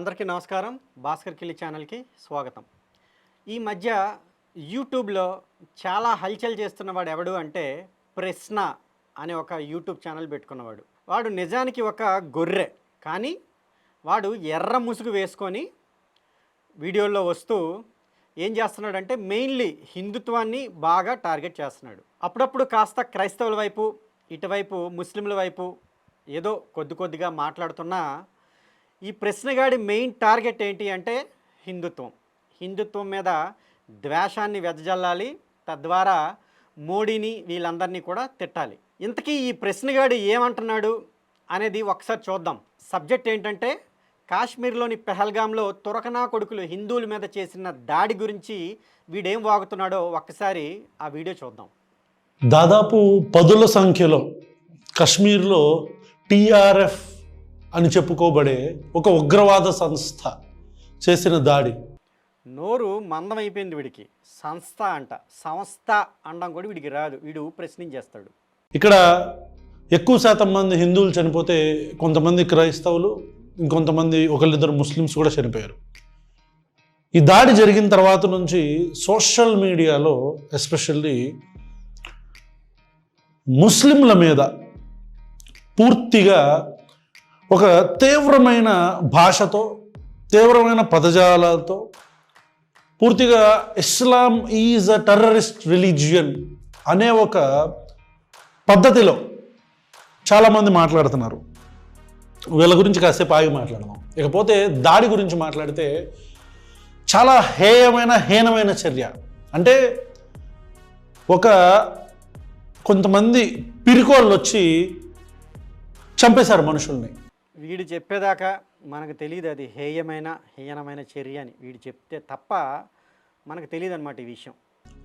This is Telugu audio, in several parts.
అందరికీ నమస్కారం. భాస్కర్ కిల్లి ఛానల్కి స్వాగతం. ఈ మధ్య యూట్యూబ్లో చాలా హల్చల్ చేస్తున్న వాడు ఎవడు అంటే ప్రశ్న అనే ఒక యూట్యూబ్ ఛానల్ పెట్టుకున్నవాడు. వాడు నిజానికి ఒక గొర్రె. కానీ వాడు ఎర్ర ముసుగు వేసుకొని వీడియోల్లో వస్తూ ఏం చేస్తున్నాడంటే మెయిన్లీ హిందుత్వాన్ని బాగా టార్గెట్ చేస్తున్నాడు. అప్పుడప్పుడు కాస్త క్రైస్తవుల వైపు ఇటువైపు ముస్లింల వైపు ఏదో కొద్ది కొద్దిగా మాట్లాడుతున్నా ఈ ప్రశ్నగాడి మెయిన్ టార్గెట్ ఏంటి అంటే హిందుత్వం. హిందుత్వం మీద ద్వేషాన్ని వెదజల్లాలి తద్వారా మోడీని వీళ్ళందరినీ కూడా తిట్టాలి. ఇంతకీ ఈ ప్రశ్నగాడు ఏమంటున్నాడు అనేది ఒకసారి చూద్దాం. సబ్జెక్ట్ ఏంటంటే కాశ్మీర్లోని పెహల్గాంలో తురకనా కొడుకులు హిందువుల మీద చేసిన దాడి గురించి వీడేం వాగుతున్నాడో ఒక్కసారి ఆ వీడియో చూద్దాం. దాదాపు పదుల సంఖ్యలో కశ్మీర్లో టీఆర్ఎఫ్ అని చెప్పుకోబడే ఒక ఉగ్రవాద సంస్థ చేసిన దాడి. నోరు మందమైపోయింది వీడికి. సంస్థ అంట. సంస్థ అనడం కూడా వీడికి రాదు. వీడు ప్రశ్నించేస్తాడు. ఇక్కడ ఎక్కువ శాతం మంది హిందువులు చనిపోతే కొంతమంది క్రైస్తవులు ఇంకొంతమంది ఒకళ్ళిద్దరు ముస్లిమ్స్ కూడా చనిపోయారు. ఈ దాడి జరిగిన తర్వాత నుంచి సోషల్ మీడియాలో ఎస్పెషల్లీ ముస్లింల మీద పూర్తిగా ఒక తీవ్రమైన భాషతో తీవ్రమైన పదజాలాలతో పూర్తిగా Islam is a terrorist religion అనే ఒక పద్ధతిలో చాలామంది మాట్లాడుతున్నారు. వీళ్ళ గురించి కాసేపు ఆగి మాట్లాడదాం. ఇకపోతే దాడి గురించి మాట్లాడితే చాలా హేయమైన హీనమైన చర్య. అంటే ఒక కొంతమంది పిరికోళ్ళు వచ్చి చంపేశారు మనుషుల్ని. వీడు చెప్పేదాకా మనకు తెలియదు అది హేయమైన హేయనమైన చర్య అని. వీడు చెప్తే తప్ప మనకు తెలియదు అనమాట ఈ విషయం.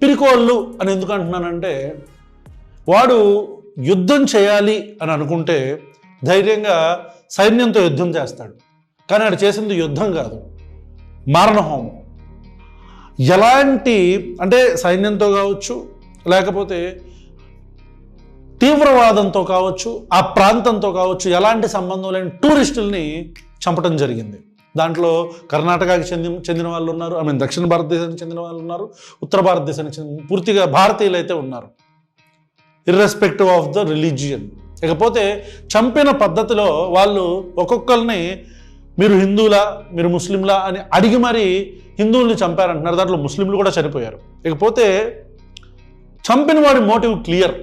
పిరికోళ్ళు అని ఎందుకు అంటున్నానంటే వాడు యుద్ధం చేయాలి అని అనుకుంటే ధైర్యంగా సైన్యంతో యుద్ధం చేస్తాడు. కానీ ఆడు చేసింది యుద్ధం కాదు. మారణహోమం ఎలాంటి అంటే సైన్యంతో కావచ్చు లేకపోతే తీవ్రవాదంతో కావచ్చు ఆ ప్రాంతంతో కావచ్చు ఎలాంటి సంబంధం లేని టూరిస్టుల్ని చంపడం జరిగింది. దాంట్లో కర్ణాటకకి చెందిన చెందిన వాళ్ళు ఉన్నారు ఐ మీన్ దక్షిణ భారతదేశానికి చెందిన వాళ్ళు ఉన్నారు ఉత్తర భారతదేశానికి చెందిన పూర్తిగా భారతీయులు అయితే ఉన్నారు. ఇర్రెస్పెక్టివ్ ఆఫ్ ద రిలీజియన్ ఇకపోతే చంపిన పద్ధతిలో వాళ్ళు ఒక్కొక్కరిని మీరు హిందువులా మీరు ముస్లింలా అని అడిగి మరీ హిందువుల్ని చంపారంటున్నారు. దాంట్లో ముస్లింలు కూడా చనిపోయారు. ఇకపోతే చంపిన వాడి మోటివ్ క్లియర్.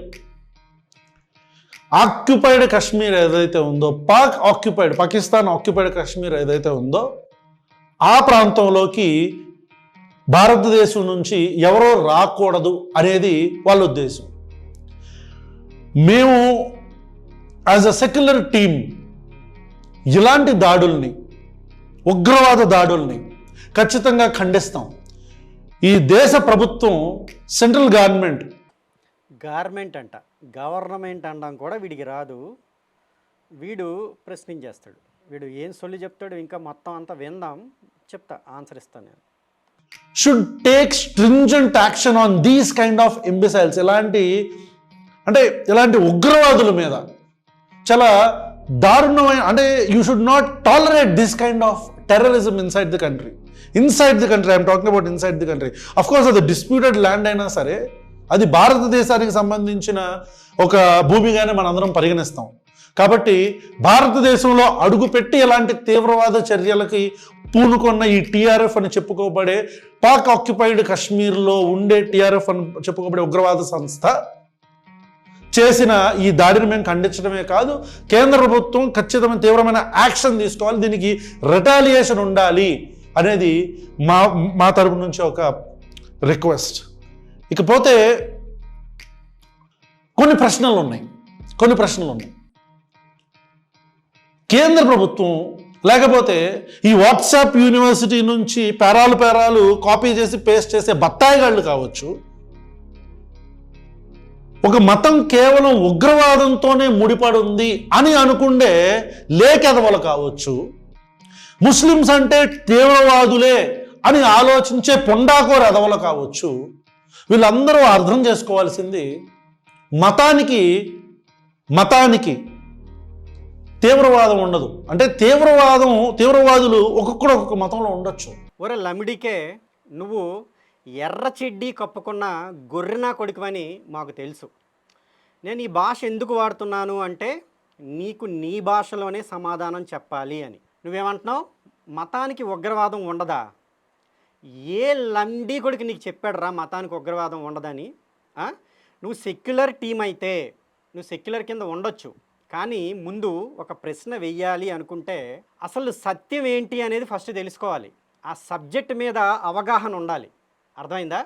ఆక్యుపైడ్ కాశ్మీర్ ఏదైతే ఉందో పాక్ ఆక్యుపైడ్ పాకిస్తాన్ ఆక్యుపైడ్ కాశ్మీర్ ఏదైతే ఉందో ఆ ప్రాంతంలోకి భారతదేశం నుంచి ఎవరో రాకూడదు అనేది వాళ్ళ ఉద్దేశం. మేము యాజ్ అ సెక్యులర్ టీమ్ ఇలాంటి దాడుల్ని ఉగ్రవాద దాడుల్ని ఖచ్చితంగా ఖండిస్తాం. ఈ దేశ ప్రభుత్వం సెంట్రల్ గవర్నమెంట్ గార్మెంట్ అంట గవర్నమెంట్ అనడం కూడా వీడికి రాదు. వీడు ప్రశ్నించేస్తాడు. వీడు ఏం సొల్లి చెప్తాడు ఇంకా మొత్తం అంతా విందాం చెప్తా ఆన్సర్ ఇస్తాను నేను. Should take stringent action on these kind of imbeciles ఇలాంటి అంటే ఇలాంటి ఉగ్రవాదుల మీద చాలా దారుణమైన అంటే you should not tolerate this kind of terrorism inside the country inside the country I'm talking about inside the country of course అది డిస్ప్యూటెడ్ ల్యాండ్ అయినా సరే అది భారతదేశానికి సంబంధించిన ఒక భూమిగానే మనందరం పరిగణిస్తాం. కాబట్టి భారతదేశంలో అడుగుపెట్టి ఎలాంటి తీవ్రవాద చర్యలకి పూనుకున్న ఈ టీఆర్ఎఫ్ అని చెప్పుకోబడే పాక్ ఆక్యుపైడ్ కాశ్మీర్లో ఉండే టీఆర్ఎఫ్ అని చెప్పుకోబడే ఉగ్రవాద సంస్థ చేసిన ఈ దాడిని మేము ఖండించడమే కాదు కేంద్ర ప్రభుత్వం ఖచ్చితమైన తీవ్రమైన యాక్షన్ తీసుకోవాలి దీనికి రిటాలియేషన్ ఉండాలి అనేది మా మా తరపు నుంచి ఒక రిక్వెస్ట్ ఇకపోతే కొన్ని ప్రశ్నలు ఉన్నాయి కొన్ని ప్రశ్నలు ఉన్నాయి కేంద్ర ప్రభుత్వం లేకపోతే ఈ వాట్సాప్ యూనివర్సిటీ నుంచి పేరాలు పేరాలు కాపీ చేసి పేస్ట్ చేసే బత్తాయిగాళ్ళు కావచ్చు. ఒక మతం కేవలం ఉగ్రవాదంతోనే ముడిపడుంది అని అనుకుండే లేకెదవలు కావచ్చు. ముస్లిమ్స్ అంటే తీవ్రవాదులే అని ఆలోచించే పొండాకోర ఎదవలు కావచ్చు. వీళ్ళందరూ అర్థం చేసుకోవాల్సింది మతానికి మతానికి తీవ్రవాదం ఉండదు. అంటే తీవ్రవాదం తీవ్రవాదులు ఒక్కొక్కడు ఒక్కొక్క మతంలో ఉండొచ్చు. ఒరే లమిడికే నువ్వు ఎర్ర చెడ్డి కప్పుకున్న గొర్రెనా కొడుకువని మాకు తెలుసు. నేను ఈ భాష ఎందుకు వాడుతున్నాను అంటే నీకు నీ భాషలోనే సమాధానం చెప్పాలి అని. నువ్వేమంటున్నావు? మతానికి ఉగ్రవాదం ఉండదా? ఏ లండీ కొడుకు నీకు చెప్పాడురా మతానికి ఉగ్రవాదం ఉండదని? నువ్వు సెక్యులర్ టీం అయితే నువ్వు సెక్యులర్ కింద ఉండొచ్చు. కానీ ముందు ఒక ప్రశ్న వెయ్యాలి అనుకుంటే అసలు సత్యం ఏంటి అనేది ఫస్ట్ తెలుసుకోవాలి. ఆ సబ్జెక్ట్ మీద అవగాహన ఉండాలి. అర్థమైందా?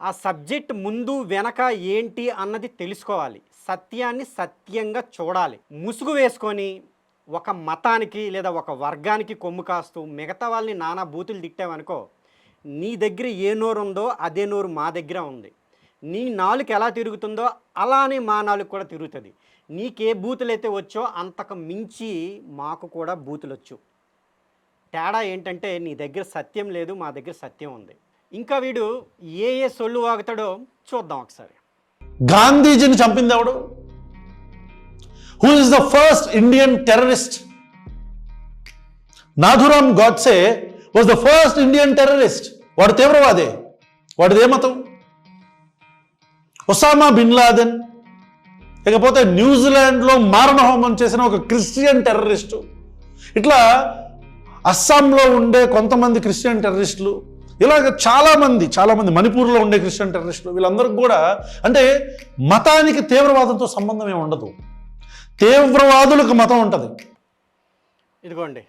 ఆ సబ్జెక్ట్ ముందు వెనక ఏంటి అన్నది తెలుసుకోవాలి. సత్యాన్ని సత్యంగా చూడాలి. ముసుగు వేసుకొని ఒక మతానికి లేదా ఒక వర్గానికి కొమ్ము కాస్తూ మిగతా వాళ్ళని నానా బూతులు తిట్టావనుకో నీ దగ్గర ఏ నోరు ఉందో అదే నోరు మా దగ్గర ఉంది. నీ నాలుక ఎలా తిరుగుతుందో అలానే మా నాలుగు కూడా తిరుగుతుంది. నీకే బూతులు అయితే వచ్చో అంతకు మించి మాకు కూడా బూతులు వచ్చు తేడా ఏంటంటే నీ దగ్గర సత్యం లేదు మా దగ్గర సత్యం ఉంది. ఇంకా వీడు ఏ ఏ సొల్లు వాగుతాడో చూద్దాం ఒకసారి. గాంధీజీని చంపింది ఎవడు? Who is the first Indian terrorist Nathuram Godse was the first Indian terrorist వాడు తీవ్రవాదే. వాడిదే మతం ఒసామా బిన్ లాదెన్. ఇకపోతే న్యూజిలాండ్లో మారణహోమం చేసిన ఒక క్రిస్టియన్ టెర్రరిస్టు. ఇట్లా అస్సాంలో ఉండే కొంతమంది క్రిస్టియన్ టెర్రరిస్టులు ఇలాగ చాలామంది చాలామంది మణిపూర్లో ఉండే క్రిస్టియన్ టెర్రరిస్టులు వీళ్ళందరికీ కూడా అంటే మతానికి తీవ్రవాదంతో సంబంధం ఏమి ఉండదు. తీవ్రవాదులకు మతం ఉంటుంది. ఇదిగోండి.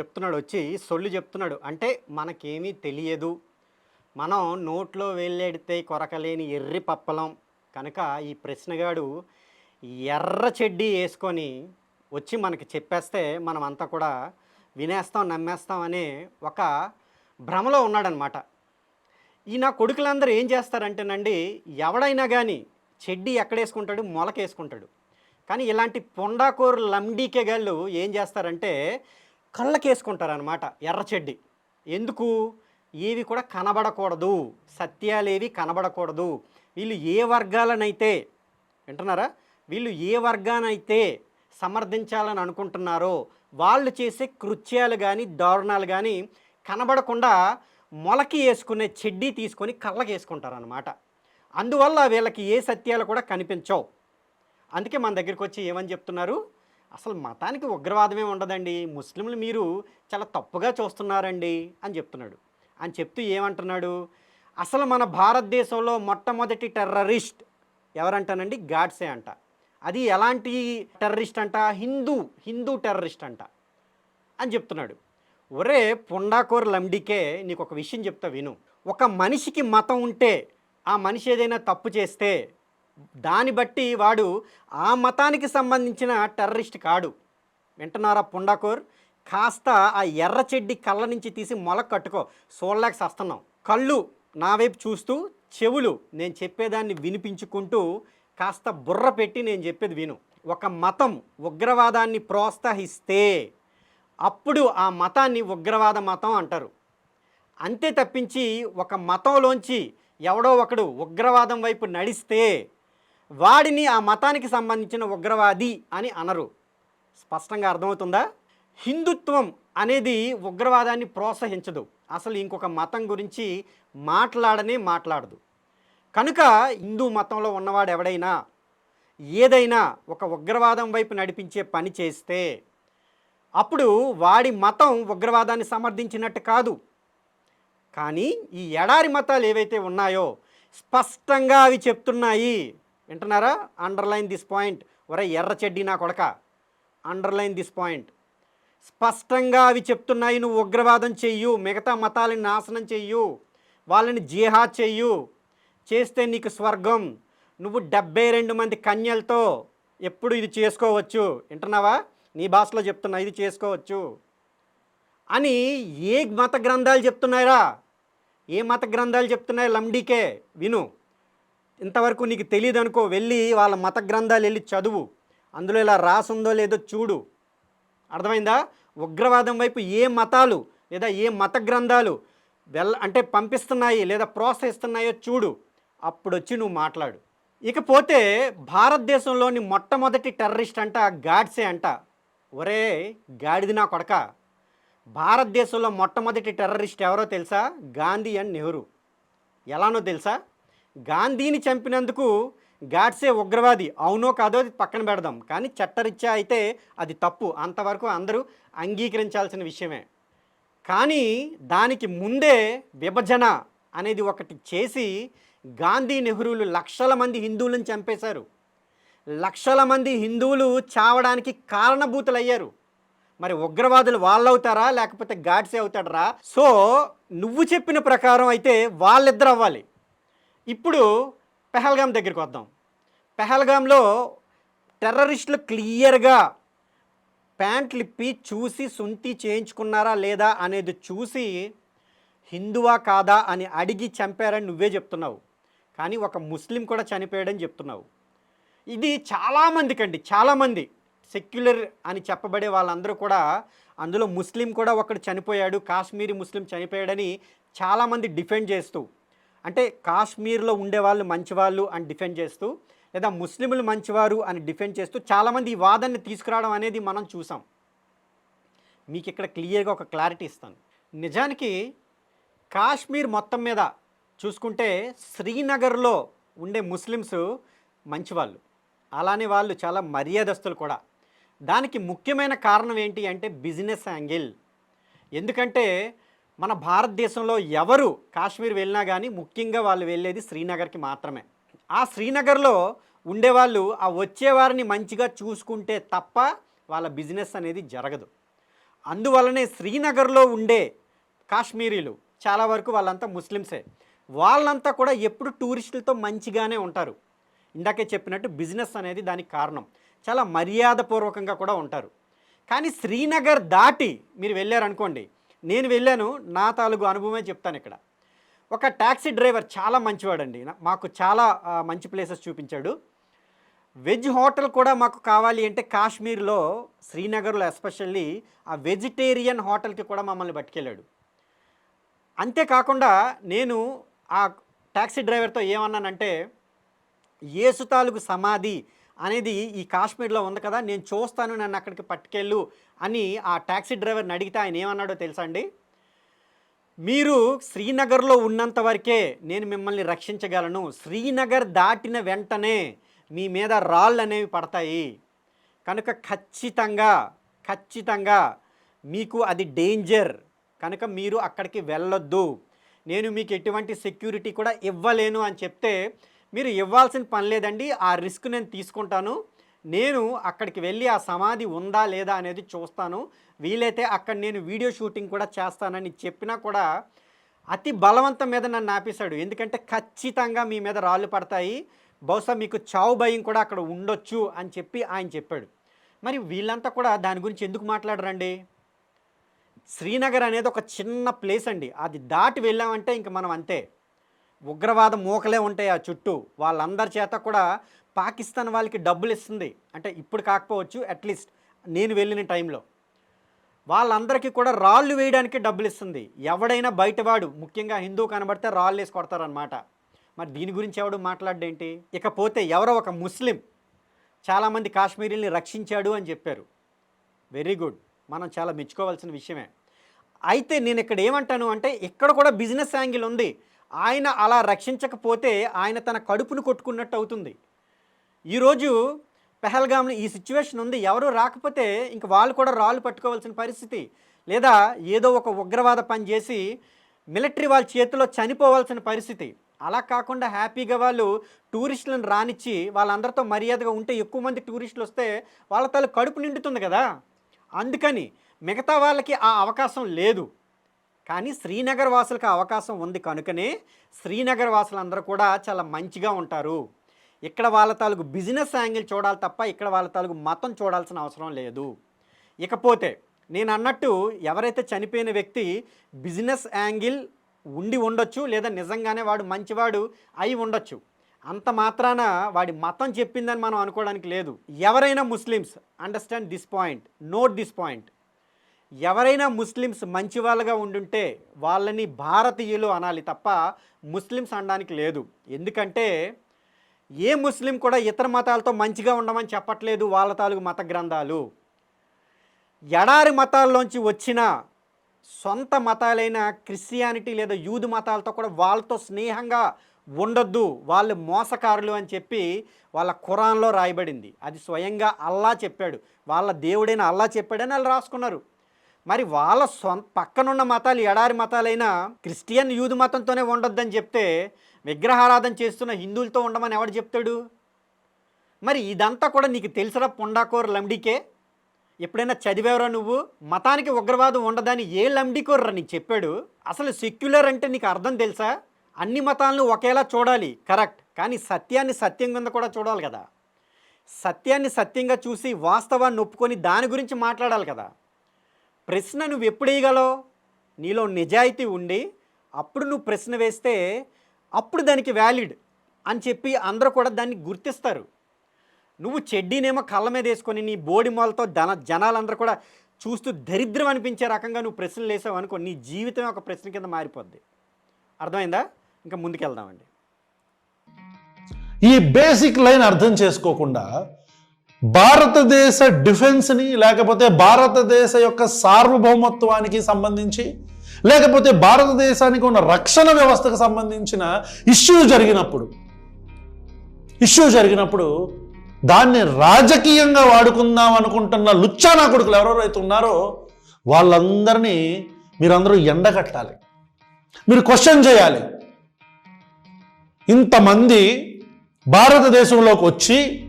చెప్తున్నాడు వచ్చి సొల్లు చెప్తున్నాడు. అంటే మనకేమీ తెలియదు. మనం నోట్లో వెళ్ళెడితే కొరకలేని ఎర్రి పప్పలం. కనుక ఈ ప్రశ్నగాడు ఎర్ర చెడ్డీ వేసుకొని వచ్చి మనకి చెప్పేస్తే మనం అంతా కూడా వినేస్తాం నమ్మేస్తాం అనే ఒక భ్రమలో ఉన్నాడనమాట. ఈ నా కొడుకులందరూ ఏం చేస్తారంటేనండి ఎవడైనా కానీ చెడ్డి ఎక్కడేసుకుంటాడు? మొలకేసుకుంటాడు. కానీ ఇలాంటి పొండాకోరు లంబీకే గాళ్ళు ఏం చేస్తారంటే కళ్ళకేసుకుంటారనమాట ఎర్ర చెడ్డి. ఎందుకు? ఏవి కూడా కనబడకూడదు. సత్యాలేవి కనబడకూడదు. వీళ్ళు ఏ వర్గాలనైతే వింటున్నారా? వీళ్ళు ఏ వర్గానైతే సమర్థించాలని అనుకుంటున్నారో వాళ్ళు చేసే కృత్యాలు కానీ దారుణాలు కానీ కనబడకుండా మొలకి వేసుకునే చెడ్డీ తీసుకొని కళ్ళకేసుకుంటారనమాట అందువల్ల వీళ్ళకి ఏ సత్యాలు కూడా కనిపించవు. అందుకే మన దగ్గరికి వచ్చి ఏమని చెప్తున్నారు? అసలు మతానికి ఉగ్రవాదమే ఉండదండి. ముస్లింలు మీరు చాలా తప్పుగా చూస్తున్నారండి అని చెప్తున్నాడు. అని చెప్తూ ఏమంటున్నాడు? అసలు మన భారతదేశంలో మొట్టమొదటి టెర్రరిస్ట్ ఎవరంటానండి? గాడ్సే అంట. అది ఎలాంటి టెర్రరిస్ట్ అంట? హిందూ హిందూ టెర్రరిస్ట్ అంట. అని చెప్తున్నాడు. ఒరే పుండాకోర్ లండికే నీకు ఒక విషయం చెప్తా విను. ఒక మనిషికి మతం ఉంటే ఆ మనిషి ఏదైనా తప్పు చేస్తే దాన్ని బట్టి వాడు ఆ మతానికి సంబంధించిన టెర్రరిస్ట్ కాడు. వింటున్నారా పుండాకోర్? కాస్త ఆ ఎర్ర చెడ్డి కళ్ళ నుంచి తీసి మొలక కట్టుకో. సోళ్ళకి సస్తున్నాం. కళ్ళు నా వైపు చూస్తూ చెవులు నేను చెప్పేదాన్ని వినిపించుకుంటూ కాస్త బుర్ర పెట్టి నేను చెప్పేది విను. ఒక మతం ఉగ్రవాదాన్ని ప్రోత్సహిస్తే అప్పుడు ఆ మతాన్ని ఉగ్రవాద మతం అంటారు. అంతే తప్పించి ఒక మతంలోంచి ఎవడో ఒకడు ఉగ్రవాదం వైపు నడిస్తే వాడిని ఆ మతానికి సంబంధించిన ఉగ్రవాది అని అనరు. స్పష్టంగా అర్థమవుతుందా? హిందుత్వం అనేది ఉగ్రవాదాన్ని ప్రోత్సహించదు. అసలు ఇంకొక మతం గురించి మాట్లాడనే మాట్లాడదు. కనుక హిందూ మతంలో ఉన్నవాడు ఎవడైనా ఏదైనా ఒక ఉగ్రవాదం వైపు నడిపించే పని చేస్తే అప్పుడు వాడి మతం ఉగ్రవాదాన్ని సమర్థించినట్టు కాదు. కానీ ఈ ఎడారి మతాలు ఏవైతే ఉన్నాయో స్పష్టంగా అవి చెప్తున్నాయి. వింటున్నారా? అండర్లైన్ దిస్ పాయింట్ ఒరే ఎర్ర చెడ్డి నా కొడక. అండర్లైన్ దిస్ పాయింట్ స్పష్టంగా అవి చెప్తున్నాయి నువ్వు ఉగ్రవాదం చెయ్యు మిగతా మతాలని నాశనం చెయ్యు వాళ్ళని జిహాద్ చెయ్యు చేస్తే నీకు స్వర్గం. నువ్వు డెబ్బై రెండు మంది కన్యలతో ఎప్పుడు ఇది చేసుకోవచ్చు? వింటున్నావా? నీ భాషలో చెప్తున్నా ఇది చేసుకోవచ్చు. అని ఏ మత గ్రంథాలు చెప్తున్నాయిరా? ఏ మత గ్రంథాలు చెప్తున్నాయి? లండీకే విను. ఇంతవరకు నీకు తెలియదు అనుకో వెళ్ళి వాళ్ళ మత గ్రంథాలు వెళ్ళి చదువు. అందులో ఇలా రాసుందో లేదో చూడు. అర్థమైందా? ఉగ్రవాదం వైపు ఏ మతాలు లేదా ఏ మత గ్రంథాలు వెల్ అంటే పంపిస్తున్నాయి లేదా ప్రోత్సహిస్తున్నాయో చూడు. అప్పుడు వచ్చి నువ్వు మాట్లాడు. ఇకపోతే భారతదేశంలోని మొట్టమొదటి టెర్రరిస్ట్ అంట గాడ్సే అంట. ఒరే గాడిది నా కొడక. భారతదేశంలో మొట్టమొదటి టెర్రరిస్ట్ ఎవరో తెలుసా? గాంధీ అండ్ నెహ్రూ. ఎలానో తెలుసా? గాంధీని చంపినందుకు గాడ్సే ఉగ్రవాది అవునో కాదో అది పక్కన పెడదాం. కానీ చట్టరీత్యా అయితే అది తప్పు. అంతవరకు అందరూ అంగీకరించాల్సిన విషయమే. కానీ దానికి ముందే విభజన అనేది ఒకటి చేసి గాంధీ నెహ్రూలు లక్షల మంది హిందువులను చంపేశారు. లక్షల మంది హిందువులు చావడానికి కారణభూతులయ్యారు. మరి ఉగ్రవాదులు వాళ్ళు అవుతారా లేకపోతే గాడ్సే అవుతాడరా? సో నువ్వు చెప్పిన ప్రకారం అయితే వాళ్ళిద్దరు అవ్వాలి ఇప్పుడు పెహల్గాం దగ్గరికి వద్దాం. పెహల్గాంలో టెర్రరిస్టులు క్లియర్గా ప్యాంట్లు ఇప్పి చూసి సుంతి చేయించుకున్నారా లేదా అనేది చూసి హిందువా కాదా అని అడిగి చంపారని నువ్వే చెప్తున్నావు. కానీ ఒక ముస్లిం కూడా చనిపోయాడని చెప్తున్నావు. ఇది చాలామందికి అండి చాలామంది సెక్యులర్ అని చెప్పబడే వాళ్ళందరూ కూడా అందులో ముస్లిం కూడా ఒకడు చనిపోయాడు కాశ్మీరీ ముస్లిం చనిపోయాడని చాలామంది డిఫెండ్ చేస్తూ అంటే కాశ్మీర్లో ఉండేవాళ్ళు మంచివాళ్ళు అని డిఫెండ్ చేస్తూ లేదా ముస్లింలు మంచివారు అని డిఫెండ్ చేస్తూ చాలామంది ఈ వాదనని తీసుకురావడం అనేది మనం చూసాం. మీకు ఇక్కడ క్లియర్గా ఒక క్లారిటీ ఇస్తాను. నిజానికి కాశ్మీర్ మొత్తం మీద చూసుకుంటే శ్రీనగర్లో ఉండే ముస్లిమ్స్ మంచివాళ్ళు. అలానే వాళ్ళు చాలా మర్యాదస్తులు కూడా. దానికి ముఖ్యమైన కారణం ఏంటి అంటే బిజినెస్ యాంగిల్. ఎందుకంటే మన భారతదేశంలో ఎవరు కాశ్మీర్ వెళ్ళినా కానీ ముఖ్యంగా వాళ్ళు వెళ్ళేది శ్రీనగర్కి మాత్రమే. ఆ శ్రీనగర్లో ఉండేవాళ్ళు ఆ వచ్చేవారిని మంచిగా చూసుకుంటే తప్ప వాళ్ళ బిజినెస్ అనేది జరగదు. అందువల్లనే శ్రీనగర్లో ఉండే కాశ్మీరీలు చాలా వరకు వాళ్ళంతా ముస్లిమ్సే. వాళ్ళంతా కూడా ఎప్పుడు టూరిస్టులతో మంచిగానే ఉంటారు. ఇందాకే చెప్పినట్టు బిజినెస్ అనేది దానికి కారణం. చాలా మర్యాదపూర్వకంగా కూడా ఉంటారు. కానీ శ్రీనగర్ దాటి మీరు వెళ్ళారనుకోండి నేను వెళ్ళాను నా తాలూకు అనుభవమే చెప్తాను ఇక్కడ. ఒక ట్యాక్సీ డ్రైవర్ చాలా మంచివాడండి. మాకు చాలా మంచి ప్లేసెస్ చూపించాడు. వెజ్ హోటల్ కూడా మాకు కావాలి అంటే కాశ్మీర్లో శ్రీనగర్లో ఎస్పెషల్లీ ఆ వెజిటేరియన్ హోటల్కి కూడా మమ్మల్ని పట్టుకెళ్ళాడు. అంతేకాకుండా నేను ఆ ట్యాక్సీ డ్రైవర్తో ఏమన్నానంటే యేసు తాలూకు సమాధి అనేది ఈ కాశ్మీర్లో ఉంది కదా నేను చూస్తాను నన్ను అక్కడికి పట్టుకెళ్ళు అని ఆ ట్యాక్సీ డ్రైవర్ని అడిగితే ఆయన ఏమన్నాడో తెలుసా అండి? మీరు శ్రీనగర్లో ఉన్నంత వరకే నేను మిమ్మల్ని రక్షించగలను. శ్రీనగర్ దాటిన వెంటనే మీ మీద రాళ్ళు అనేవి పడతాయి. కనుక ఖచ్చితంగా ఖచ్చితంగా మీకు అది డేంజర్. కనుక మీరు అక్కడికి వెళ్ళొద్దు. నేను మీకు ఎటువంటి సెక్యూరిటీ కూడా ఇవ్వలేను అని చెప్తే మీరు ఇవ్వాల్సిన పని లేదండి ఆ రిస్క్ నేను తీసుకుంటాను. నేను అక్కడికి వెళ్ళి ఆ సమాధి ఉందా లేదా అనేది చూస్తాను. వీలైతే అక్కడ నేను వీడియో షూటింగ్ కూడా చేస్తానని చెప్పినా కూడా అతి బలవంతం మీద నన్ను ఆపేశాడు. ఎందుకంటే ఖచ్చితంగా మీ మీద రాళ్ళు పడతాయి. బహుశా మీకు చావు భయం కూడా అక్కడ ఉండొచ్చు అని చెప్పి ఆయన చెప్పాడు. మరి వీళ్ళంతా కూడా దాని గురించి ఎందుకు మాట్లాడరండి? శ్రీనగర్ అనేది ఒక చిన్న ప్లేస్ అండి. అది దాటి వెళ్ళామంటే ఇంక మనం అంతే. ఉగ్రవాద మూకలే ఉంటాయి ఆ చుట్టూ. వాళ్ళందరి చేత కూడా పాకిస్తాన్ వాళ్ళకి డబ్బులు ఇస్తుంది. అంటే ఇప్పుడు కాకపోవచ్చు అట్లీస్ట్ నేను వెళ్ళిన టైంలో. వాళ్ళందరికీ కూడా రాళ్ళు వేయడానికి డబ్బులు ఇస్తుంది. ఎవడైనా బయటవాడు ముఖ్యంగా హిందూ కనబడితే రాళ్ళు వేసి కొడతారనమాట మరి దీని గురించి ఎవడు మాట్లాడేంటి ఇకపోతే ఎవరో ఒక ముస్లిం చాలామంది కాశ్మీరీల్ని రక్షించాడు అని చెప్పారు. వెరీ గుడ్ మనం చాలా మెచ్చుకోవాల్సిన విషయమే. అయితే నేను ఇక్కడ ఏమంటాను అంటే ఇక్కడ కూడా బిజినెస్ యాంగిల్ ఉంది. ఆయన అలా రక్షించకపోతే ఆయన తన కడుపును కొట్టుకున్నట్టు అవుతుంది. ఈరోజు పెహల్గామ్లో ఈ సిచ్యువేషన్ ఉంది. ఎవరు రాకపోతే ఇంక వాళ్ళు కూడా రాళ్ళు పట్టుకోవాల్సిన పరిస్థితి. లేదా ఏదో ఒక ఉగ్రవాద పని చేసి మిలిటరీ వాళ్ళ చేతిలో చనిపోవాల్సిన పరిస్థితి. అలా కాకుండా హ్యాపీగా వాళ్ళు టూరిస్టులను రానిచ్చి వాళ్ళందరితో మర్యాదగా ఉంటే ఎక్కువ మంది టూరిస్టులు వస్తే వాళ్ళ తల కడుపు నిండుతుంది కదా. అందుకని మిగతా వాళ్ళకి ఆ అవకాశం లేదు. కానీ శ్రీనగర్ వాసులకు అవకాశం ఉంది కనుకనే శ్రీనగర్ వాసులందరూ కూడా చాలా మంచిగా ఉంటారు. ఇక్కడ వాళ్ళ తాలూకు బిజినెస్ యాంగిల్ చూడాలి తప్ప ఇక్కడ వాళ్ళ తాలూకు మతం చూడాల్సిన అవసరం లేదు. ఇకపోతే నేను అన్నట్టు ఎవరైతే చనిపోయిన వ్యక్తి బిజినెస్ యాంగిల్ ఉండి ఉండొచ్చు లేదా నిజంగానే వాడు మంచివాడు అయి ఉండొచ్చు. అంత మాత్రాన వాడి మతం చెప్పిందని మనం అనుకోవడానికి లేదు. ఎవరైనా Muslims understand this point note this point ఎవరైనా ముస్లిమ్స్ మంచి వాళ్ళగా ఉండుంటే వాళ్ళని భారతీయులు అనాలి తప్ప ముస్లిమ్స్ అనడానికి లేదు. ఎందుకంటే ఏ ముస్లిం కూడా ఇతర మతాలతో మంచిగా ఉండమని చెప్పట్లేదు వాళ్ళ తాలూకు మత గ్రంథాలు. ఎడారి మతాల్లోంచి వచ్చిన సొంత మతాలైన క్రిస్టియానిటీ లేదా యూదు మతాలతో కూడా వాళ్ళతో స్నేహంగా ఉండొద్దు వాళ్ళు మోసకారులు అని చెప్పి వాళ్ళ ఖురాన్లో రాయబడింది. అది స్వయంగా అల్లా చెప్పాడు. వాళ్ళ దేవుడైన అల్లా చెప్పాడని వాళ్ళు రాసుకున్నారు. మరి వాళ్ళ సొంత పక్కనున్న మతాలు ఎడారి మతాలైన క్రిస్టియన్ యూదు మతంతోనే ఉండొద్దని చెప్తే విగ్రహారాధన చేస్తున్న హిందువులతో ఉండమని ఎవడు చెప్తాడు? మరి ఇదంతా కూడా నీకు తెలుసరా పుండాకోర్ లంబడికే ఎప్పుడైనా చదివావురా నువ్వు? మతానికి ఉగ్రవాదం ఉండదని ఏ లంబడికోర్రా నీకు చెప్పాడు? అసలు సెక్యులర్ అంటే నీకు అర్థం తెలుసా? అన్ని మతాలను ఒకేలా చూడాలి కరెక్ట్. కానీ సత్యాన్ని సత్యం కింద కూడా చూడాలి కదా. సత్యాన్ని సత్యంగా చూసి వాస్తవాన్ని ఒప్పుకొని దాని గురించి మాట్లాడాలి కదా. ప్రశ్న నువ్వు ఎప్పుడు వేయగలవు? నీలో నిజాయితీ ఉండి అప్పుడు నువ్వు ప్రశ్న వేస్తే అప్పుడు దానికి వ్యాలిడ్ అని చెప్పి అందరూ కూడా దాన్ని గుర్తిస్తారు. నువ్వు చెడ్డీనేమో కళ్ళ మీద వేసుకొని నీ బోడి మొలతో జన జనాలందరూ కూడా చూస్తూ దరిద్రం అనిపించే రకంగా నువ్వు ప్రశ్నలు వేసావు అనుకో నీ జీవితం ఒక ప్రశ్న కింద మారిపోద్ది. అర్థమైందా? ఇంకా ముందుకెళ్దామండి. ఈ బేసిక్ లైన్ అర్థం చేసుకోకుండా భారతదేశ డిఫెన్స్ని లేకపోతే భారతదేశ యొక్క సార్వభౌమత్వానికి సంబంధించి లేకపోతే భారతదేశానికి ఉన్న రక్షణ వ్యవస్థకు సంబంధించిన ఇష్యూ జరిగినప్పుడు ఇష్యూ జరిగినప్పుడు దాన్ని రాజకీయంగా వాడుకుందాం అనుకుంటున్న లుచ్చానా కొడుకులు ఎవరెవరైతే ఉన్నారో వాళ్ళందరినీ మీరందరూ ఎండగట్టాలి మీరు క్వశ్చన్ చేయాలి. ఇంతమంది భారతదేశంలోకి వచ్చి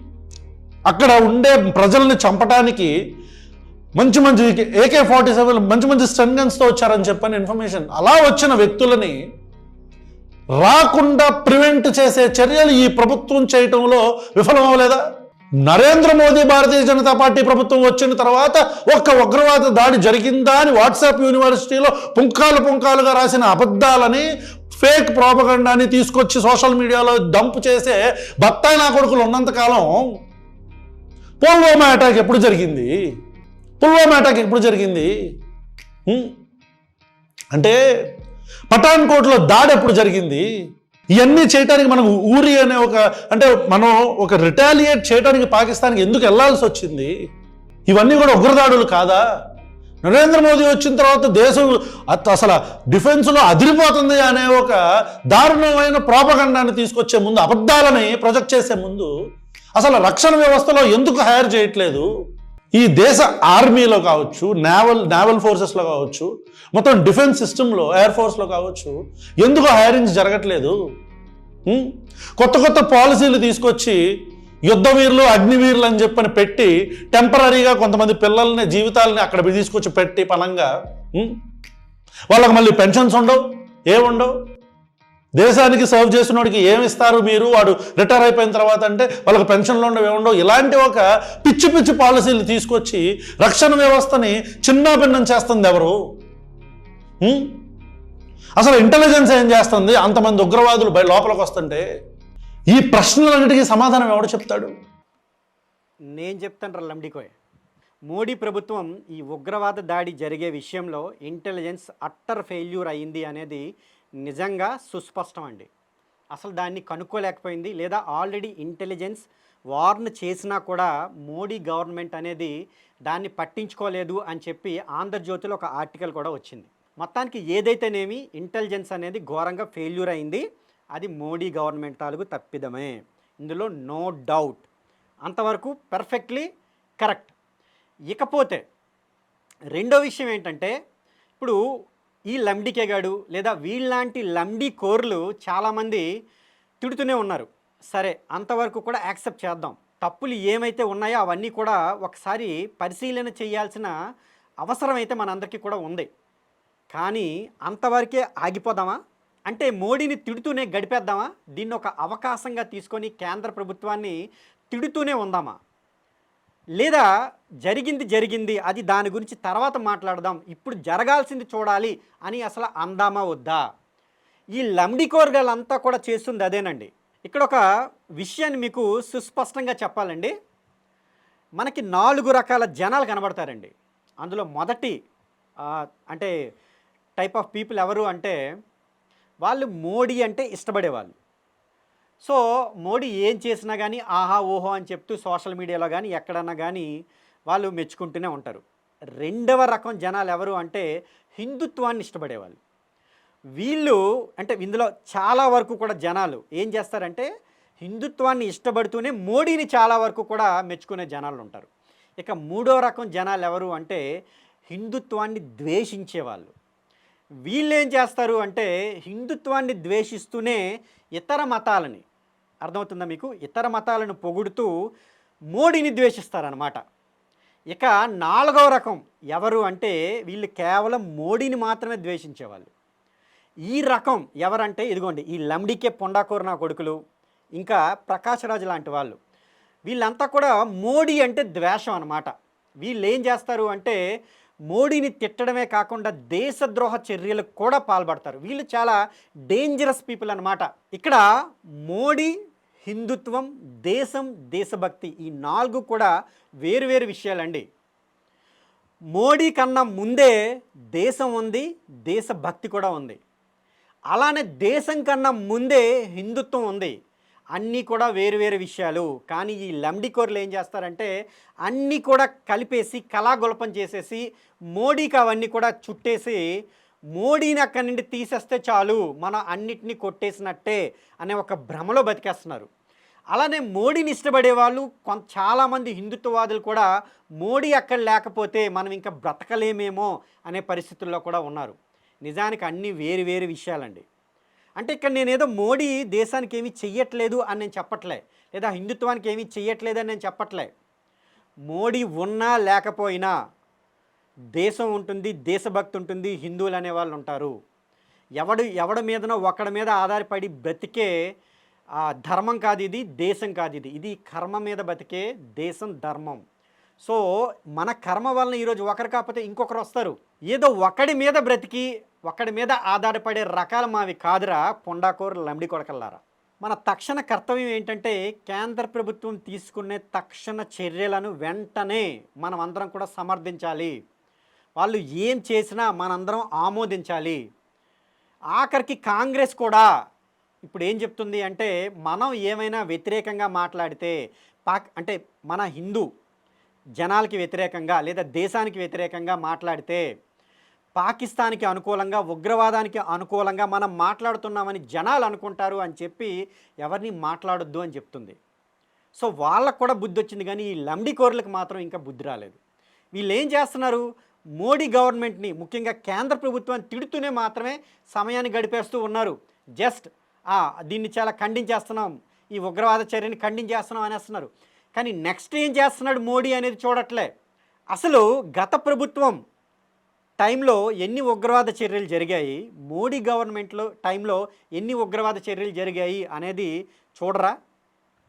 అక్కడ ఉండే ప్రజల్ని చంపటానికి మంచి మంచి ఏకే ఫార్టీ సెవెన్ మంచి మంచి స్టన్ గన్స్తో వచ్చారని చెప్పని ఇన్ఫర్మేషన్ అలా వచ్చిన వ్యక్తులని రాకుండా ప్రివెంట్ చేసే చర్యలు ఈ ప్రభుత్వం చేయటంలో విఫలమవలేదా నరేంద్ర మోదీ భారతీయ జనతా పార్టీ ప్రభుత్వం వచ్చిన తర్వాత ఒక్క ఉగ్రవాద దాడి జరిగిందా అని వాట్సాప్ యూనివర్సిటీలో పుంకాలు పుంకాలుగా రాసిన అబద్ధాలని ఫేక్ ప్రాపగండాన్ని తీసుకొచ్చి సోషల్ మీడియాలో డంప్ చేసే బత్తాయి నా కొడుకులు ఉన్నంతకాలం పుల్వామా అటాక్ ఎప్పుడు జరిగింది? పుల్వామా అటాక్ ఎప్పుడు జరిగింది? అంటే పఠాన్కోట్లో దాడి ఎప్పుడు జరిగింది? ఇవన్నీ చేయడానికి మనకు ఊరి అనే ఒక అంటే మనం ఒక రిటాలియేట్ చేయడానికి పాకిస్తాన్కి ఎందుకు వెళ్ళాల్సి వచ్చింది? ఇవన్నీ కూడా ఉగ్రదాడులు కాదా? నరేంద్ర మోదీ వచ్చిన తర్వాత దేశం అత- అసలు డిఫెన్స్లో అదిరిపోతుంది అనే ఒక దారుణమైన ప్రాపగండాన్ని తీసుకొచ్చే ముందు అబద్ధాలని ప్రొజెక్ట్ చేసే ముందు అసలు రక్షణ వ్యవస్థలో ఎందుకు హైర్ చేయట్లేదు? ఈ దేశ ఆర్మీలో కావచ్చు నేవల్ నేవల్ ఫోర్సెస్లో కావచ్చు మొత్తం డిఫెన్స్ సిస్టంలో ఎయిర్ ఫోర్స్లో కావచ్చు ఎందుకు హైరింగ్స్ జరగట్లేదు? కొత్త కొత్త పాలసీలు తీసుకొచ్చి యుద్ధ వీరులు అగ్నివీరులు అని చెప్పని పెట్టి టెంపరీగా కొంతమంది పిల్లల్ని జీవితాలని అక్కడ తీసుకొచ్చి పెట్టి పనంగా వాళ్ళకి మళ్ళీ పెన్షన్స్ ఉండవు? ఏముండవు? దేశానికి సర్వ్ చేసినోడికి ఏమి ఇస్తారు మీరు? వాడు రిటైర్ అయిపోయిన తర్వాత అంటే వాళ్ళకి పెన్షన్లు ఉండవు ఏముండవు. ఇలాంటి ఒక పిచ్చి పిచ్చి పాలసీలు తీసుకొచ్చి రక్షణ వ్యవస్థని చిన్నాభిన్నం చేస్తుంది ఎవరు? అసలు ఇంటెలిజెన్స్ ఏం చేస్తుంది? అంతమంది ఉగ్రవాదులు బయ లోపలికి వస్తుంటే ఈ ప్రశ్నలన్నిటికీ సమాధానం ఎవడు చెప్తాడు? నేను చెప్తాను రా లంబడికోయ్ మోడీ ప్రభుత్వం ఈ ఉగ్రవాద దాడి జరిగే విషయంలో ఇంటెలిజెన్స్ అట్టర్ ఫెయిల్యూర్ అయింది అనేది నిజంగా సుస్పష్టం అండి అసలు దాన్ని కనుక్కోలేకపోయింది. లేదా ఆల్రెడీ ఇంటెలిజెన్స్ వార్న్ చేసినా కూడా మోడీ గవర్నమెంట్ అనేది దాన్ని పట్టించుకోలేదు అని చెప్పి ఆంధ్రజ్యోతిలో ఒక ఆర్టికల్ కూడా వచ్చింది. మొత్తానికి ఏదైతేనేమి ఇంటెలిజెన్స్ అనేది ఘోరంగా ఫెయిల్యూర్ అయింది. అది మోడీ గవర్నమెంట్ తాలూకు తప్పిదమే. ఇందులో నో డౌట్. అంతవరకు పర్ఫెక్ట్లీ కరెక్ట్. ఇకపోతే రెండో విషయం ఏంటంటే ఇప్పుడు ఈ లంబడికే గాడు లేదా వీళ్ళలాంటి లంబడి కోర్లు చాలామంది తిడుతూనే ఉన్నారు. సరే అంతవరకు కూడా యాక్సెప్ట్ చేద్దాం. తప్పులు ఏమైతే ఉన్నాయో అవన్నీ కూడా ఒకసారి పరిశీలన చేయాల్సిన అవసరం అయితే మనందరికీ కూడా ఉంది. కానీ అంతవరకే ఆగిపోదామా? అంటే మోడీని తిడుతూనే గడిపేద్దామా? దీన్ని ఒక అవకాశంగా తీసుకొని కేంద్ర ప్రభుత్వాన్ని తిడుతూనే ఉందామా? లేదా జరిగింది జరిగింది అది దాని గురించి తర్వాత మాట్లాడదాం. ఇప్పుడు జరగాల్సింది చూడాలి అని అసలు అందామా వద్దా? ఈ లంబడికోర్గాలంతా కూడా చేస్తుంది అదేనండి. ఇక్కడ ఒక విషయాన్ని మీకు సుస్పష్టంగా చెప్పాలండి. మనకి నాలుగు రకాల జనాలు కనబడతారండి. అందులో మొదటి అంటే టైప్ ఆఫ్ పీపుల్ ఎవరు అంటే వాళ్ళు మోడీ అంటే ఇష్టపడేవాళ్ళు. సో మోడీ ఏం చేసినా కానీ ఆహా ఓహో అని చెప్తూ సోషల్ మీడియాలో కానీ ఎక్కడన్నా కానీ వాళ్ళు మెచ్చుకుంటూనే ఉంటారు. రెండవ రకం జనాలు ఎవరు అంటే హిందుత్వాన్ని ఇష్టపడేవాళ్ళు. వీళ్ళు అంటే ఇందులో చాలా వరకు కూడా జనాలు ఏం చేస్తారంటే హిందుత్వాన్ని ఇష్టపడుతూనే మోడీని చాలా వరకు కూడా మెచ్చుకునే జనాలు ఉంటారు. ఇక మూడో రకం జనాలు ఎవరు అంటే హిందుత్వాన్ని ద్వేషించే వీళ్ళేం వీళ్ళు ఏం చేస్తారు అంటే హిందుత్వాన్ని ద్వేషిస్తూనే ఇతర మతాలని అర్థమవుతుందా మీకు? ఇతర మతాలను పొగుడుతూ మోడీని ద్వేషిస్తారనమాట ఇక నాలుగవ రకం ఎవరు అంటే వీళ్ళు కేవలం మోడీని మాత్రమే ద్వేషించేవాళ్ళు. ఈ రకం ఎవరంటే ఇదిగోండి ఈ లమ్డికే పొండాకూర నా కొడుకులు ఇంకా ప్రకాశరాజు లాంటి వాళ్ళు. వీళ్ళంతా కూడా మోడీ అంటే ద్వేషం అనమాట వీళ్ళు ఏం చేస్తారు అంటే మోడీని తిట్టడమే కాకుండా దేశద్రోహ చర్యలకు కూడా పాల్పడతారు. వీళ్ళు చాలా డేంజరస్ పీపుల్ అనమాట ఇక్కడ మోడీ హిందుత్వం దేశం దేశభక్తి ఈ నాలుగు కూడా వేరువేరు విషయాలండి. మోడీ కన్నా ముందే దేశం ఉంది దేశభక్తి కూడా ఉంది. అలానే దేశం కన్నా ముందే హిందుత్వం ఉంది. అన్నీ కూడా వేరు వేరు విషయాలు. కానీ ఈ లంబడికోర్లు ఏం చేస్తారంటే అన్నీ కూడా కలిపేసి కళాగొల్పం చేసేసి మోడీకి అవన్నీ కూడా చుట్టేసి మోడీని అక్కడి నుండి తీసేస్తే చాలు మనం అన్నిటినీ కొట్టేసినట్టే అనే ఒక భ్రమలో బతికేస్తున్నారు. అలానే మోడీని ఇష్టపడే వాళ్ళు కొంత చాలామంది హిందుత్వవాదులు కూడా మోడీ అక్కడ లేకపోతే మనం ఇంకా బ్రతకలేమేమో అనే పరిస్థితుల్లో కూడా ఉన్నారు. నిజానికి అన్నీ వేరు వేరు విషయాలండి. అంటే ఇక్కడ నేనేదో మోడీ దేశానికి ఏమీ చెయ్యట్లేదు అని నేను చెప్పట్లే. లేదా హిందుత్వానికి ఏమీ చెయ్యట్లేదు అని నేను చెప్పట్లే. మోడీ ఉన్నా లేకపోయినా దేశం ఉంటుంది దేశభక్తి ఉంటుంది హిందువులు అనే వాళ్ళు ఉంటారు. ఎవడు ఎవడి మీదనో ఒకడి మీద ఆధారపడి బ్రతికే ధర్మం కాదు ఇది దేశం కాదు ఇది. ఇది కర్మ మీద బతికే దేశం ధర్మం. సో మన కర్మ వలన ఈరోజు ఒకరు కాకపోతే ఇంకొకరు వస్తారు. ఏదో ఒకడి మీద బ్రతికి ఒకడి మీద ఆధారపడే రకాలు మావి కాదురా పొండాకోరు లంబడి కొడకల్లారా. మన తక్షణ కర్తవ్యం ఏంటంటే కేంద్ర ప్రభుత్వం తీసుకునే తక్షణ చర్యలను వెంటనే మనం అందరం కూడా సమర్థించాలి. వాళ్ళు ఏం చేసినా మనందరం ఆమోదించాలి. ఆఖరికి కాంగ్రెస్ కూడా ఇప్పుడు ఏం చెప్తుంది అంటే మనం ఏమైనా వ్యతిరేకంగా మాట్లాడితే పాక్ అంటే మన హిందూ జనాలకి వ్యతిరేకంగా లేదా దేశానికి వ్యతిరేకంగా మాట్లాడితే పాకిస్తాన్కి అనుకూలంగా ఉగ్రవాదానికి అనుకూలంగా మనం మాట్లాడుతున్నామని జనాలు అనుకుంటారు అని చెప్పి ఎవరిని మాట్లాడొద్దు అని చెప్తుంది. సో వాళ్ళకు కూడా బుద్ధి వచ్చింది కానీ ఈ లంబికోర్లకు మాత్రం ఇంకా బుద్ధి రాలేదు. వీళ్ళు ఏం చేస్తున్నారు? మోడీ గవర్నమెంట్ని ముఖ్యంగా కేంద్ర ప్రభుత్వాన్ని తిడుతూనే మాత్రమే సమయాన్ని గడిపేస్తూ ఉన్నారు. జస్ట్ దీన్ని చాలా ఖండించేస్తున్నాం ఈ ఉగ్రవాద చర్యని ఖండించేస్తున్నాం అనేస్తున్నారు. కానీ నెక్స్ట్ ఏం చేస్తున్నాడు మోడీ అనేది చూడట్లే. అసలు గత ప్రభుత్వం టైంలో ఎన్ని ఉగ్రవాద చర్యలు జరిగాయి? మోడీ గవర్నమెంట్లో టైంలో ఎన్ని ఉగ్రవాద చర్యలు జరిగాయి అనేది చూడరా?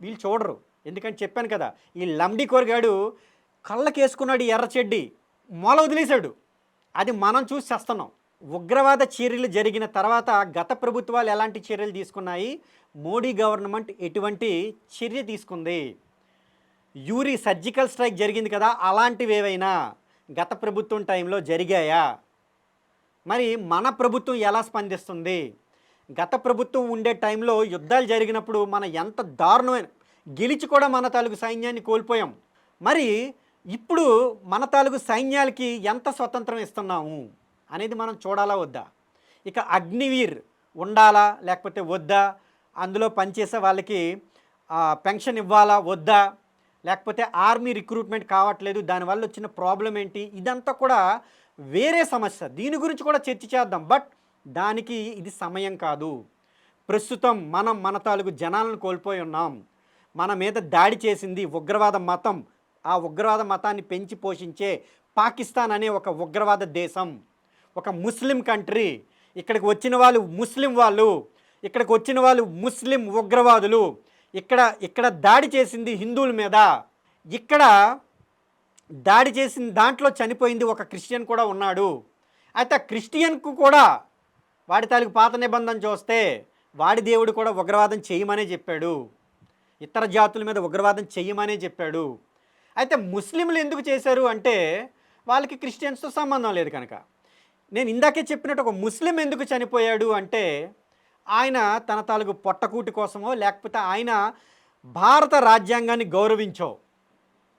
వీళ్ళు చూడరు. ఎందుకంటే చెప్పాను కదా ఈ లంబడి కోరగాడు కళ్ళకేసుకున్నాడు ఎర్ర చెడ్డి మొల వదిలేశాడు. అది మనం చూసి చేస్తున్నాం. ఉగ్రవాద చర్యలు జరిగిన తర్వాత గత ప్రభుత్వాలు ఎలాంటి చర్యలు తీసుకున్నాయి? మోడీ గవర్నమెంట్ ఎటువంటి చర్య తీసుకుంది? యూరి సర్జికల్ స్ట్రైక్ జరిగింది కదా అలాంటివి ఏవైనా గత ప్రభుత్వం టైంలో జరిగాయా? మరి మన ప్రభుత్వం ఎలా స్పందిస్తుంది? గత ప్రభుత్వం ఉండే టైంలో యుద్ధాలు జరిగినప్పుడు మన ఎంత దారుణమైన గెలిచి కూడా మన తాలూకు సైన్యాన్ని కోల్పోయాం. మరి ఇప్పుడు మన తాలూకు సైన్యాలకి ఎంత స్వతంత్రం ఇస్తున్నాము అనేది మనం చూడాలా వద్దా? ఇక అగ్నివీర్ ఉండాలా లేకపోతే వద్దా? అందులో పనిచేసే వాళ్ళకి పెన్షన్ ఇవ్వాలా వద్దా? లేకపోతే ఆర్మీ రిక్రూట్మెంట్ కావట్లేదు దానివల్ల వచ్చిన ప్రాబ్లం ఏంటి? ఇదంతా కూడా వేరే సమస్య. దీని గురించి కూడా చర్చ చేద్దాం. బట్ దానికి ఇది సమయం కాదు. ప్రస్తుతం మనం మన తాలూకు జనాలను కోల్పోయి ఉన్నాం. మన మీద దాడి చేసింది ఉగ్రవాద మతం. ఆ ఉగ్రవాద మతాన్ని పెంచి పోషించే పాకిస్తాన్ అనే ఒక ఉగ్రవాద దేశం. ఒక ముస్లిం కంట్రీ. ఇక్కడికి వచ్చిన వాళ్ళు ముస్లిం వాళ్ళు. ఇక్కడికి వచ్చిన వాళ్ళు ముస్లిం ఉగ్రవాదులు. ఇక్కడ ఇక్కడ దాడి చేసింది హిందువుల మీద. ఇక్కడ దాడి చేసిన దాంట్లో చనిపోయింది ఒక క్రిస్టియన్ కూడా ఉన్నాడు. అయితే ఆ క్రిస్టియన్కు కూడా వాడి తాలూకు పాత నిబంధన చూస్తే వాడి దేవుడు కూడా ఉగ్రవాదం చేయమనే చెప్పాడు. ఇతర జాతుల మీద ఉగ్రవాదం చేయమనే చెప్పాడు. అయితే ముస్లింలు ఎందుకు చేశారు అంటే వాళ్ళకి క్రిస్టియన్స్తో సంబంధం లేదు కనుక. నేను ఇందాకే చెప్పినట్టు ఒక ముస్లిం ఎందుకు చనిపోయాడు అంటే ఆయన తన తాలూకు పొట్టకూటి కోసమో లేకపోతే ఆయన భారత రాజ్యాంగాన్ని గౌరవించో.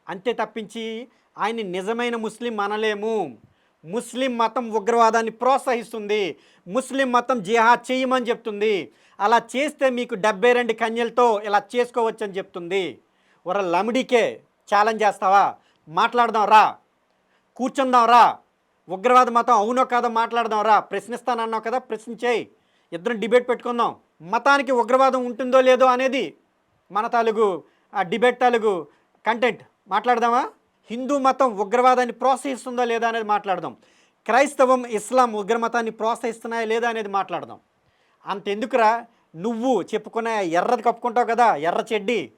అంతే తప్పించి ఆయన్ని నిజమైన ముస్లిం అనలేము. ముస్లిం మతం ఉగ్రవాదాన్ని ప్రోత్సహిస్తుంది. ముస్లిం మతం జిహాద్ చేయమని చెప్తుంది. అలా చేస్తే మీకు డెబ్బై రెండు కన్యలతో ఇలా చేసుకోవచ్చని చెప్తుంది. ఒక లమిడికే ఛాలెంజ్ చేస్తావా? మాట్లాడదాం రా. కూర్చుందాం రా. ఉగ్రవాద మతం అవునో కాదో మాట్లాడదాం రా. ప్రశ్నిస్తానన్నావు కదా ప్రశ్నించేయి. ఇద్దరం డిబేట్ పెట్టుకుందాం. మతానికి ఉగ్రవాదం ఉంటుందో లేదో అనేది మన తాలూకు ఆ డిబేట్ తాలూకు కంటెంట్. మాట్లాడదామా? హిందూ మతం ఉగ్రవాదాన్ని ప్రోత్సహిస్తుందా లేదా అనేది మాట్లాడదాం. క్రైస్తవం ఇస్లాం ఉగ్రమతాన్ని ప్రోత్సహిస్తున్నాయా లేదా అనేది మాట్లాడదాం. అంతెందుకురా? నువ్వు చెప్పుకునే ఎర్రది కప్పుకుంటావు కదా ఎర్ర చెడ్డి.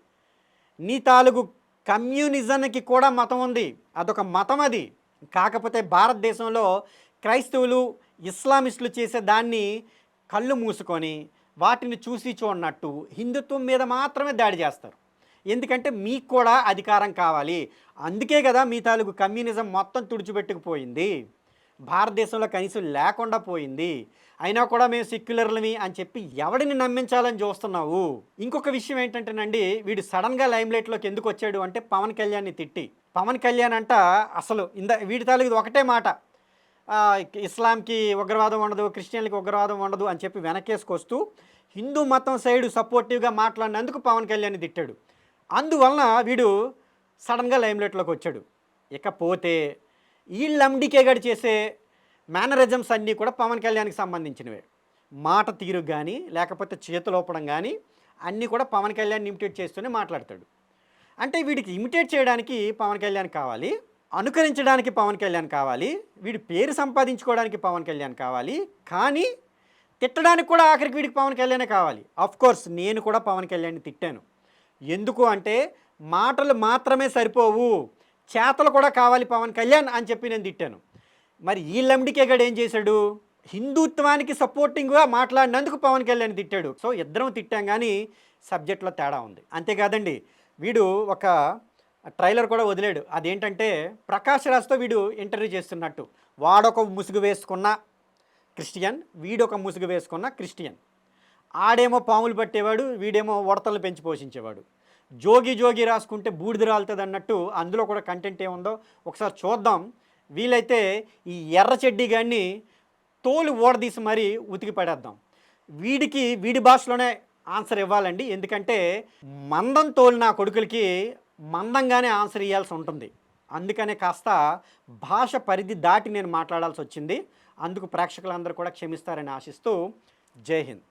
నీ తాలూకు కమ్యూనిజంకి కూడా మతం ఉంది. అదొక మతం అది. కాకపోతే భారతదేశంలో క్రైస్తవులు ఇస్లామిస్టులు చేసే దాన్ని కళ్ళు మూసుకొని వాటిని చూసి చూడనట్టు హిందుత్వం మీద మాత్రమే దాడి చేస్తారు. ఎందుకంటే మీకు కూడా అధికారం కావాలి. అందుకే కదా మీ తాలూకు కమ్యూనిజం మొత్తం తుడిచిపెట్టుకుపోయింది. భారతదేశంలో కనీసం లేకుండా పోయింది. అయినా కూడా మేము సెక్యులర్లమి అని చెప్పి ఎవడిని నమ్మించాలని చూస్తున్నావు? ఇంకొక విషయం ఏంటంటేనండి వీడు సడన్గా లైమ్లైట్లోకి ఎందుకు వచ్చాడు అంటే పవన్ కళ్యాణ్ని తిట్టి. పవన్ కళ్యాణ్ అంట అసలు ఇంద వీడి తాలూకు ఇది ఒకటే మాట. ఇస్లాంకి ఉగ్రవాదం ఉండదు క్రిస్టియన్లకి ఉగ్రవాదం ఉండదు అని చెప్పి వెనకేసుకొస్తూ హిందూ మతం సైడ్ సపోర్టివ్గా మాట్లాడినందుకు పవన్ కళ్యాణ్ తిట్టాడు. అందువలన వీడు సడన్గా లైమ్లైట్లోకి వచ్చాడు. ఇకపోతే వీళ్ళండికే గడి చేసే మేనరిజమ్స్ అన్నీ కూడా పవన్ కళ్యాణ్కి సంబంధించినవే. మాట తీరు కానీ లేకపోతే చేతులోపడం కానీ అన్నీ కూడా పవన్ కళ్యాణ్ ఇమిటేట్ చేస్తూనే మాట్లాడతాడు. అంటే వీడికి ఇమిటేట్ చేయడానికి పవన్ కళ్యాణ్ కావాలి. అనుకరించడానికి పవన్ కళ్యాణ్ కావాలి వీడి పేరు సంపాదించుకోవడానికి పవన్ కళ్యాణ్ కావాలి కానీ తిట్టడానికి కూడా ఆఖరికి వీడికి పవన్ కళ్యాణే కావాలి. కోర్స్ నేను కూడా పవన్ కళ్యాణ్ని తిట్టాను. ఎందుకు అంటే మాటలు మాత్రమే సరిపోవు చేతలు కూడా కావాలి పవన్ కళ్యాణ్ అని చెప్పి నేను తిట్టాను. మరి ఈ లంబడికేగాడు ఏం చేశాడు? హిందుత్వానికి సపోర్టింగ్గా మాట్లాడినందుకు పవన్ కళ్యాణ్ తిట్టాడు. సో ఇద్దరం తిట్టాం కానీ సబ్జెక్ట్లో తేడా ఉంది. అంతేకాదండి వీడు ఒక ట్రైలర్ కూడా వదిలేడు. అదేంటంటే ప్రకాష్ రాజ్తో వీడు ఇంటర్వ్యూ చేస్తున్నట్టు. వాడొక ముసుగు వేసుకున్న క్రిస్టియన్ వీడొక ముసుగు వేసుకున్న క్రిస్టియన్. ఆడేమో పాములు పట్టేవాడు వీడేమో ఉడతలు పెంచి పోషించేవాడు. జోగి జోగి రాసుకుంటే బూడిద రాలుతుంది అన్నట్టు అందులో కూడా కంటెంట్ ఏముందో ఒకసారి చూద్దాం. వీలైతే ఈ ఎర్ర చెడ్డి గాన్ని తోలు ఓడదీసి మరీ ఉతికి పడేద్దాం. వీడికి వీడి భాషలోనే ఆన్సర్ ఇవ్వాలండి. ఎందుకంటే మందం తోలు నా కొడుకులకి మందంగానే ఆన్సర్ ఇవ్వాల్సి ఉంటుంది. అందుకనే కాస్త భాష పరిధి దాటి నేను మాట్లాడాల్సి వచ్చింది. అందుకు ప్రేక్షకులందరూ కూడా క్షమిస్తారని ఆశిస్తూ జై హింద్.